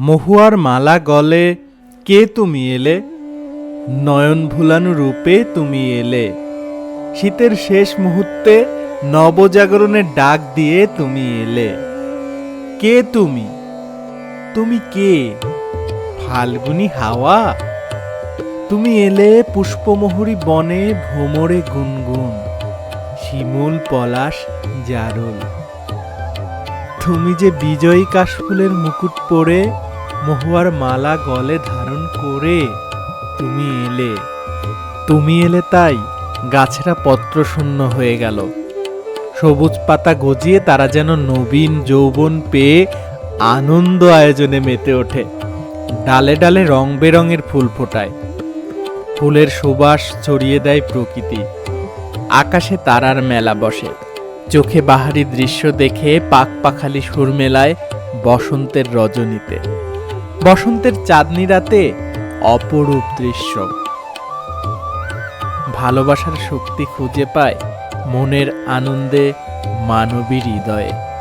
মহুয়ার মালা গলে, কে তুমি এলে? নয়ন ভুলানো রূপে তুমি এলে। শীতের শেষ মুহূর্তে নবজাগরণের ডাক দিয়ে তুমি এলে। কে তুমি? তুমি কে? ফাল্গুনি হাওয়া? তুমি এলে পুষ্পমোহরী বনে ভ্রমরে গুনগুন, শিমুল পলাশ জারুল। তুমি যে বিজয়ী কাশফুলের মুকুট পরে মহুয়ার মালা গলে ধারণ করে তুমি এলে। তুমি এলে তাই গাছেরা পত্র শূন্য হয়ে গেল। সবুজ পাতা গজিয়ে তারা যেন নবীন যৌবন পেয়ে আনন্দ আয়োজনে মেতে ওঠে। ডালে ডালে রং বেরঙের ফুল ফোটায়। ফুলের সুবাস ছড়িয়ে দেয় প্রকৃতি। আকাশে তারার মেলা বসে। চোখে বাহারি দৃশ্য দেখে পাক পাখালি সুর মেলায় বসন্তের রজনীতে। বসন্তের চাঁদনি রাতে অপরূপ দৃশ্য। ভালোবাসার শক্তি খুঁজে পায় মনের আনন্দে মানবী হৃদয়ে।